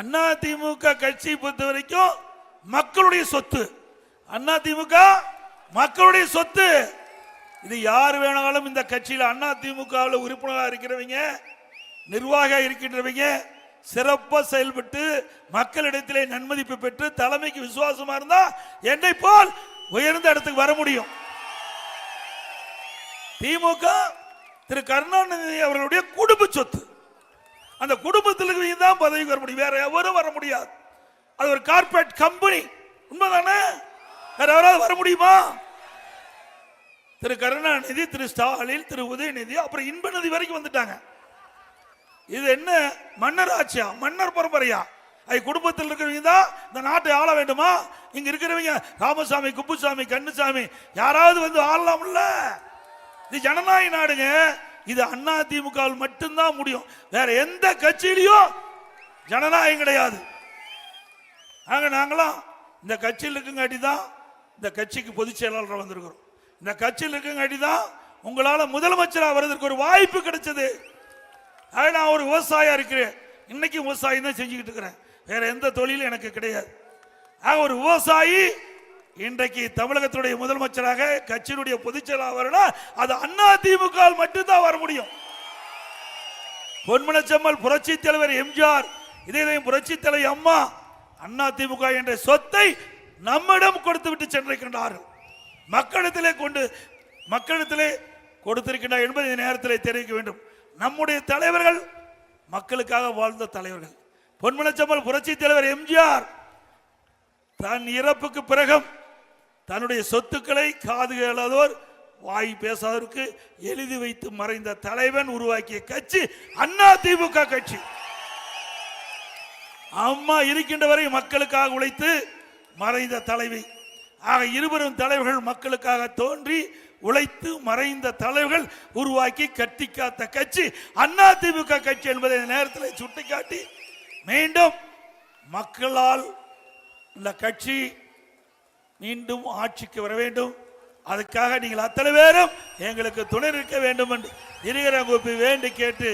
அண்ணா திமுக கட்சி பொறுத்த வரைக்கும் மக்களுடைய சொத்து. அண்ணா திமுக மக்களுடைய சொத்து. இது யார் வேணாலும் இந்த கட்சியில் அண்ணா திமுகவில் உறுப்பினராக இருக்கிறவங்க நிர்வாக இருக்கின்றவங்க சிறப்பாக செயல்பட்டு மக்களிடத்திலே நன்மதிப்பு பெற்று தலைமைக்கு விசுவாசமா இருந்தா என்னை போல் உயர்ந்த இடத்துக்கு வர முடியும். திமுக திரு கருணாநிதி அவர்களுடைய குடும்ப சொத்து. அந்த குடும்பத்தில் தான் பதவி வர முடியும். வேற எவரும் வர முடியாது. அது ஒரு கார்பரேட் கம்பெனி உண்மைதானே? வேற யாராவது வர முடியுமா? திரு கருணாநிதி திரு ஸ்டாலின் திரு உதயநிதி அப்புறம் இன்பநிதி வரைக்கும் வந்துட்டாங்க. இது என்ன? மன்னர் ஆட்சியா மன்னர் பரம்பரையா? அது குடும்பத்தில் இருக்கிறவங்க தான் இந்த நாட்டை ஆள வேண்டுமா? இங்க இருக்கிறவங்க ராமசாமி குப்புசாமி கண்ணுசாமி யாராவது வந்து ஆளலாம்ல? இது ஜனநாயக நாடுங்க. இது அண்ணா திமுக மட்டும்தான் முடியும். வேற எந்த கட்சியிலையும் ஜனநாயகம் கிடையாது. ஆக நாங்களாம் இந்த கட்சியில் இருக்குங்காட்டி தான் இந்த கட்சிக்கு பொதுச் செயலாளர் வந்திருக்கிறோம். இந்த கட்சியில் இருக்குங்காட்டி தான் உங்களால முதலமைச்சராக வர்றதுக்கு ஒரு வாய்ப்பு கிடைச்சது. ஆக நான் ஒரு விவசாயியாக இருக்கிறேன். இன்னைக்கு விவசாயம் தான் செஞ்சுக்கிட்டு இருக்கிறேன். வேற எந்த தொழிலும் எனக்கு கிடையாது. ஆக ஒரு விவசாயி இன்றைக்கு தமிழகத்துடைய முதலமைச்சராக கட்சியினுடைய பொதுச் செயலாளர் அது அண்ணா திமுக மட்டும்தான் வர முடியும். பொன்மனச்செம்மல் புரட்சி தலைவர் எம்ஜிஆர் இதே புரட்சி தலைவர் அம்மா அண்ணா திமுக என்ற சொத்தை நம்மிடம் கொடுத்து விட்டு சென்றிருக்கின்றார்கள். மக்களிடத்திலே கொண்டு மக்களிடத்திலே கொடுத்திருக்கின்றார் என்பதை இந்த நேரத்தில் தெரிவிக்க வேண்டும். நம்முடைய தலைவர்கள் மக்களுக்காக வாழ்ந்த தலைவர்கள். பொன்மனச்செம்மல் புரட்சி தலைவர் எம்ஜிஆர் தன் இறப்புக்கு பிறகும் தன்னுடைய சொத்துக்களை காது கேளாதோர் வாய் பேசாதவருக்கு எழுதி வைத்து மறைந்த தலைவன் உருவாக்கிய கட்சி அண்ணா திமுக கட்சி. அம்மா இருக்கின்ற வரை மக்களுக்காக உழைத்து மறைந்த தலைவி. ஆக இருவரும் தலைவர்கள் மக்களுக்காக தோன்றி உழைத்து மறைந்த தலைவர்கள் உருவாக்கி கட்டி காத்த கட்சி அண்ணா திமுக கட்சி என்பதை நேரத்தில் சுட்டிக்காட்டி மீண்டும் மக்களால் இந்த கட்சி மீண்டும் ஆட்சிக்கு வர வேண்டும். அதுக்காக நீங்கள் அத்தனை பேரும் எங்களுக்கு துணை நிற்க வேண்டும் என்று இருக்கிற வேண்டி கேட்டு